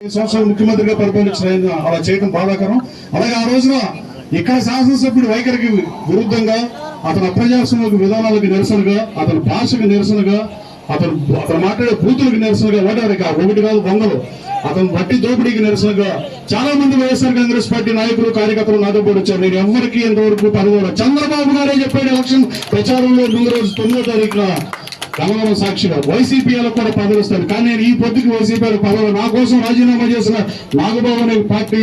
సంవత్సరాలు ముఖ్యమంత్రిగా పరిపాలించిన అలా చేయడం బాధాకరం. అలాగే ఆ రోజున ఇక్కడ శాసనసభ్యుడు వైఖరికి విరుద్ధంగా అతను అప్రజాస్వామిక విధానాలకు నిరసనగా అతని భాషకు నిరసనగా అతను అతను మాట్లాడే బూతులకు నిరసనగా ఓటారు ఇక ఒకటి కాదు వందలు అతను వట్టి దోపిడీకి నిరసనగా చాలా మంది వైఎస్ఆర్ కాంగ్రెస్ పార్టీ నాయకులు కార్యకర్తలు నాతో పాటు వచ్చారు. నేను ఎవరికి ఇంతవరకు పదవి చంద్రబాబు గారే చెప్పాడు ఎలక్షన్ ప్రచారంలో ముందు రోజు తొమ్మిదో తారీఖున. కలవరం సాక్షిగా వైసీపీలకు కూడా పదవి ఇస్తాను కానీ నేను ఈ పొద్దుకి వైసీపీ పదవి నా కోసం రాజీనామా చేసిన నాగబాబు అనే పార్టీ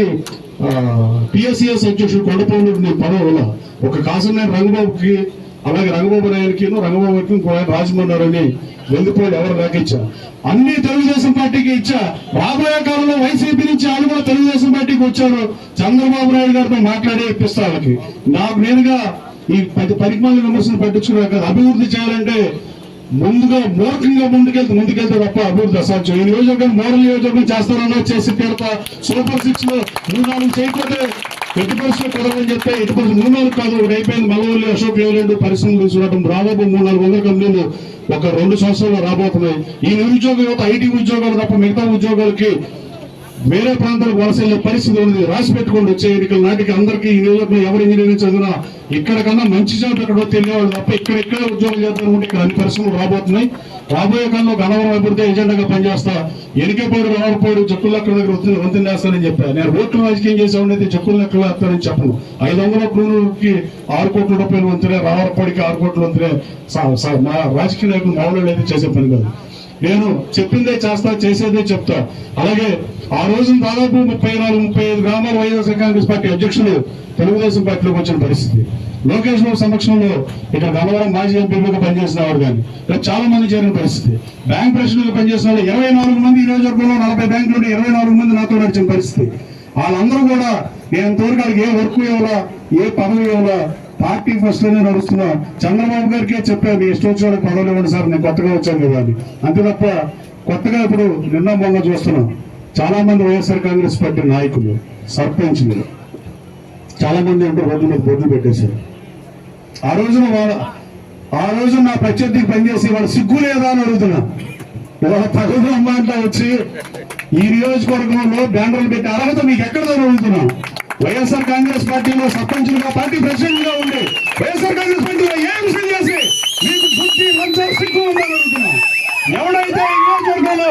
పిఎస్సిఎస్ అధ్యక్షుడు కొండపల్లి నేను ఒక కాసం నేను రంగబాబుకి అలాగే రంగబాబు నాయుడికి రంగబాబుకి ఇంకో ఆయన రాజమన్నారు అని వెళ్ళిపోయి ఎవరు నాకు అన్ని తెలుగుదేశం పార్టీకి ఇచ్చా. రాబోయే కాలంలో వైసీపీ నుంచి వాళ్ళు కూడా తెలుగుదేశం పార్టీకి వచ్చారు. చంద్రబాబు నాయుడు గారితో మాట్లాడి ఇప్పిస్తా వాళ్ళకి. నాకు నేనుగా ఈ పది పరిమాణ విమర్శను పట్టించుకున్నా కదా. అభివృద్ధి చేయాలంటే ముందుగా మూర్ఖంగా ముందుకెళ్తే ముందుకెళ్తే తప్ప అభివృద్ధి అసాధ్యం. ఈ నియోజకవర్గం మోడల్ నియోజకవర్గం చేస్తారన్నా చేసి తీరతా సూపర్ సిక్స్లో మూడు నాలుగు చేయకపోతే ఎట్టి పరిస్థితులు కుదరదని చెప్తే ఎటు పరిస్థితులు మూడు నాలుగు కాదు. ఒకటి అయిపోయింది మల్లవల్లి అశోక్ లేలాండ్ పరిశ్రమలు చూడటం రాబోబు మూడు నాలుగు వందల కంపెనీలు ఒక రెండు సంవత్సరాలు రాబోతున్నాయి. ఈ నిరుద్యోగ యువత ఐటీ ఉద్యోగాలు తప్ప మిగతా ఉద్యోగాలకి వేరే ప్రాంతాలకు వలస వెళ్ళే పరిస్థితి ఉంది. రాసి పెట్టుకోండి వచ్చే ఎన్నికల నాటికి అందరికీ ఈ నియోజకవర్గం ఎవరు ఇంజనీరింగ్ చదివినా ఇక్కడ కన్నా మంచి చోట్ల ఎక్కడో తెలియవాళ్ళు తప్ప ఇక్కడ ఇక్కడ ఉద్యోగం చేద్దాం ఉంటే ఇక్కడ అన్ని పరిశ్రమలు రాబోతున్నాయి. రాబోయే కాలంలో గణవరం అభివృద్ధి ఎజెండాగా పనిచేస్తా. ఎనికేపోయాడు రావకపోయాడు చెక్కుల లెక్కల దగ్గర వంతెన వంతెన వేస్తానని చెప్పా. నేను ఓట్లు రాజకీయం చేసామనేది చెక్కుల లెక్కలు వేస్తానని చెప్పను. ఐదు వందల క్రూరుకి ఆరు కోట్ల రూపాయలు వంతులే రావరపడికి ఆరు కోట్ల వంతులే సా- మా రాజకీయ నాయకులు మామూలు అయితే చేసే పని కాదు. నేను చెప్పిందే చేస్తా చేసేదే చెప్తా. అలాగే ఆ రోజు దాదాపు ముప్పై నాలుగు ముప్పై ఐదు గ్రామాల వైఎస్ఆర్ కాంగ్రెస్ పార్టీ అధ్యక్షులు తెలుగుదేశం పార్టీలోకి వచ్చిన పరిస్థితి. లోకేష్ బాబు సమక్షంలో ఇక్కడ గన్నవరం మాజీ ఎంపీలుగా పనిచేసిన వాడు కానీ ఇలా చాలా మంది చేరిన పరిస్థితి. బ్యాంక్ ప్రెసిడెంట్గా పనిచేసిన వాళ్ళు ఇరవై నాలుగు మంది ఈ నియోజకవర్గంలో నలభై బ్యాంకులు ఇరవై నాలుగు మంది నాతో నడిచిన పరిస్థితి. వాళ్ళందరూ కూడా నేను ఇంతవరకు ఏ వర్క్ ఇవ్వాలా ఏ పదవి ఇవ్వాలా పార్టీ ఫస్ట్లోనే నడుస్తున్నా. చంద్రబాబు గారికే చెప్పాను మీ ఇష్టం వచ్చిన పదవులు ఇవ్వండి సార్ నేను కొత్తగా వచ్చాను కదా అని. అంతే తప్ప కొత్తగా ఇప్పుడు నిన్న మొన్న చూస్తున్నాం. చాలా మంది వైఎస్ఆర్ కాంగ్రెస్ పార్టీ నాయకులు సర్పంచ్లు చాలా మంది అంటే రోడ్డు మీద బోర్డులు పెట్టేశారు. ఆ రోజున వాళ్ళ ఆ రోజు నా ప్రత్యర్థికి పనిచేసి వాడు సిగ్గు లేదా అని అడుగుతున్నా. ఇవాళ తగుదు అమ్మ వచ్చి ఈ నియోజకవర్గంలో బ్యానర్లు పెట్టి అర్హత మీకు ఎక్కడ అడుగుతున్నా. వైఎస్ఆర్ కాంగ్రెస్ పార్టీలో సర్పంచులుగా పార్టీ ప్రెసిడెంట్గా ఉండి వైఎస్ఆర్ కాంగ్రెస్ పార్టీలో ఏ విషయం చేసి మీకు బుద్ధి లంచం సిగ్గు ఉందని ఎవడైతే నియోజకవర్గంలో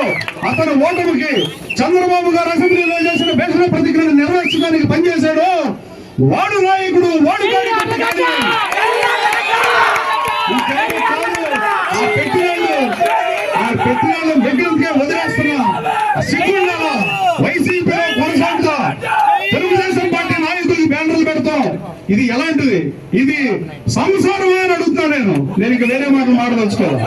అతను ఓటమికి చంద్రబాబు గారు అసెంబ్లీలో చేసిన భేషణ ప్రతిజ్ఞను నిర్వహించడానికి పనిచేశాడు వాడు నాయకుడు వాడు కార్యకర్త పెట్టినాళ్ళు, ఆ పెట్టినాళ్ళు దగ్గరకే వదిలేస్తున్నా. ఆ సిగ్గుండాలా ఇది ఎలాంటిది? ఇది సంసారం అని అడుగుతున్నా నేను. నేను ఇంకా వేరే మాటలు మాట్లాడదలుచుకోవాలి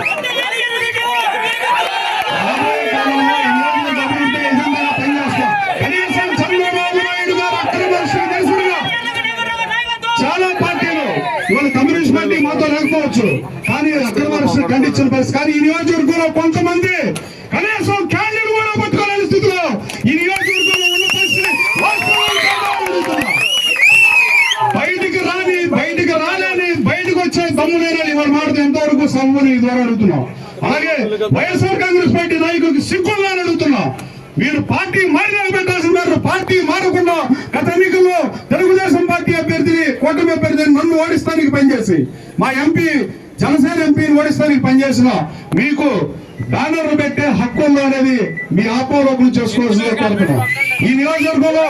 చాలా పార్టీలు. ఇవాళ కమ్యూనిస్ట్ పార్టీ మాతో లేకపోవచ్చు. కానీ అక్రమ ఖండించిన పరిస్థితి. కానీ ఈ నియోజకవర్గంలో కొంతమంది కనీసం క్యాండిడేట్ కూడా పట్టుకోలేని స్థితిలో ఈ నియోజకవర్గంలో ఉన్న పరిస్థితి వాస్తవాలు కాదా అని అడుగుతున్నా. బయటికి రాని బయటికి రాలేని బయటకు వచ్చే దమ్ము లేరని ఇవాళ మాట్లాడితే ఎంతవరకు ద్వారా అడుగుతున్నాం. అలాగే వైఎస్ఆర్ కాంగ్రెస్ పార్టీ నాయకులకు సిగ్గుందా అడుగుతున్నాం. మీరు పార్టీ మారినా పెట్టాల్సిన పార్టీ మారకుండా గత ఎన్నికల్లో తెలుగుదేశం పార్టీ అభ్యర్థిని కూటమి అభ్యర్థిని నన్ను ఓడిస్తానికి పనిచేసి మా ఎంపీ జనసేన ఎంపీని ఓడిస్తానికి పనిచేసిన మీకు బ్యానర్లు పెట్టే హక్కు అనేది మీ ఆపోలోకం చేసుకోవాల్సిందే కోరుతున్నాం. ఈ నియోజకవర్గంలో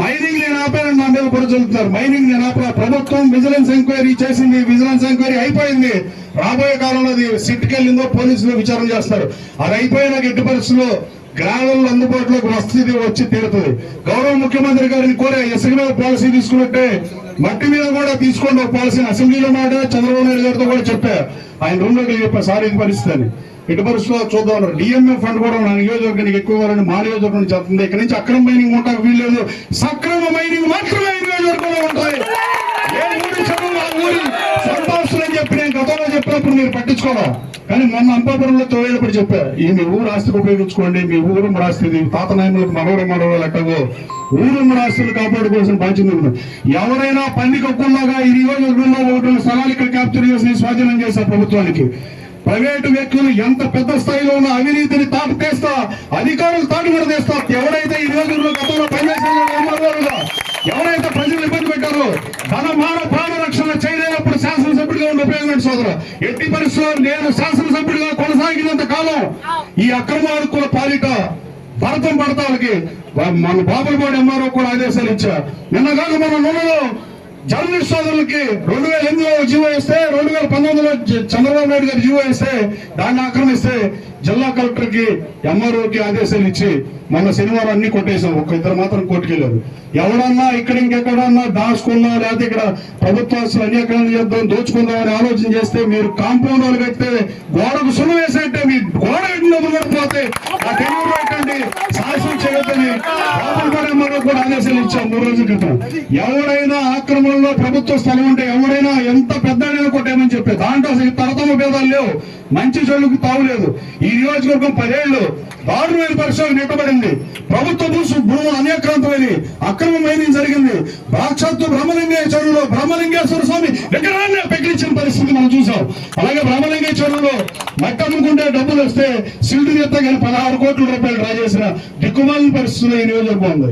మైనింగ్ నేను ఆపానని నా మీద కూడా చెబుతున్నారు మైనింగ్ నేను ఆపా ప్రభుత్వం విజిలెన్స్ ఎంక్వైరీ చేసింది. విజిలెన్స్ ఎంక్వైరీ అయిపోయింది. రాబోయే కాలంలో అది సిట్కి వెళ్ళిందో పోలీసులు విచారణ చేస్తారు. అది అయిపోయిన ఎట్టి పరిస్థితుల్లో గ్రామాల్లో అందుబాటులోకి వస్తుంది వచ్చి తీరుతుంది. గౌరవ ముఖ్యమంత్రి గారిని కోరే ఇసుక మీద పాలసీ తీసుకున్నట్టే మట్టి మీద కూడా తీసుకోండి. ఒక పాలసీని అసెంబ్లీలో మాట చంద్రబాబు నాయుడు గారితో కూడా చెప్పారు ఆయన రూమ్లోకి చెప్పారు సార్ ఇది పరిస్థితి అని. ఇటు పరిస్థితిలో చూద్దాం డిఎంఏ ఫండ్ కూడా నా నియోజకవర్గానికి ఎక్కువ మా నియోజకవర్గం చెప్తుంది ఇక్కడ నుంచి అక్రమ మైనింగ్ ఉంటాకు వీల్లేదు. సక్రమ మైనింగ్ మాత్రమే ఈ నియోజకవర్గంలో ఉంటాయి ఏ ఊరి చదువు ఆ ఊరి సొంత ఆస్తులు అని చెప్పి నేను గతంలో చెప్పినప్పుడు మీరు పట్టించుకోవాలి కానీ మొన్న అంబాపురంలో తోయేటప్పుడు చెప్పా ఈ మీ ఊరు ఆస్తికి ఉపయోగించుకోండి మీ ఊరు ఆస్తి తాత నాయకులకు మనోర మనవరాలు ఎట్టగో ఊరు ఆస్తులు కాపాడుకోవాల్సిన బాధ్యత ఉంది. ఎవరైనా పంది ఒక్కలాగా ఈ నియోజకవర్గంలో ఒకటి స్థలాలు ఇక్కడ క్యాప్చర్ చేసి స్వాధీనం చేశారు ప్రభుత్వానికి. ప్రైవేటు వ్యక్తులు ఎంత పెద్ద స్థాయిలో ఉన్న అవినీతిని తాటు తెస్తా అధికారులు తాటు కూడా తీస్తా. ఎవరైతే ఈ రోజు గతంలో పనిచేసిన ఎవరైతే ప్రజలు ఇబ్బంది పెట్టారో ధన శాసనసభ్యుడిగా ఉండి ఉపయోగించండి సోదరు ఎట్టి పరిస్థితుల్లో నేను శాసనసభ్యుడిగా కొనసాగినంత కాలం ఈ అక్రమార్కుల పాలిట భరతం పడతాలకి మన బాబులపాడు ఎంఆర్ఓ కూడా ఆదేశాలు ఇచ్చా నిన్న కాదు మన నూనెలో జర్నలిస్ట్ సోదరులకి రెండు వేల ఎనిమిదిలో జీవో ఇస్తే రెండు వేల పంతొమ్మిదిలో చంద్రబాబు నాయుడు గారు జీవో ఇస్తే దాన్ని ఆక్రమిస్తే జిల్లా కలెక్టర్కి ఎంఆర్ఓకి ఆదేశాలు ఇచ్చి మొన్న శనివారం అన్ని కొట్టేశాం. ఒక ఇద్దరు మాత్రం కోర్టుకెళ్ళారు. ఎవడన్నా ఇక్కడ ఇంకెక్కడన్నా దాచుకుందాం లేకపోతే ఇక్కడ ప్రభుత్వాస్తులు అన్యాకరణ చేద్దాం దోచుకుందాం అని ఆలోచన చేస్తే మీరు కాంపౌండ్ వాళ్ళు కడితే గోడకు సున్ను వేసేట్టే మీ గోడ ఎన్ని పోతే ఆ రాహుల్ కూడా ఆదేశాలు ఇచ్చాం మూడు రోజుల క్రితం. ఎవరైనా ఆక్రమణలో ప్రభుత్వ స్థలం ఉంటే ఎవరైనా ఎంత పెద్ద కొట్టేమని చెప్పి దాంట్లో అసలు తరతమ భేదాలు లేవు. మంచి చెడుకు తావులేదు ఈ నియోజకవర్గం పదేళ్ళు దారుణమైన పరిశ్రమ నెట్టబడింది. ప్రభుత్వ భూసు భూములు అనేక్రాంతమైన అక్రమమైన జరిగింది. సాక్షాత్తు బ్రహ్మలింగేశ్వరులో బ్రహ్మలింగేశ్వర స్వామి విగ్రహాన్ని పెకిలించిన పరిస్థితి మనం చూసాం అలాగే బ్రహ్మలింగేశ్వరులో మట్టి అమ్ముకుంటే డబ్బులు వస్తే సిల్డు ఎత్త కానీ పదహారు కోట్ల రూపాయలు డ్రా చేసిన దిక్కుమాలిన పరిస్థితులు ఈ నియోజకవర్గం ఉంది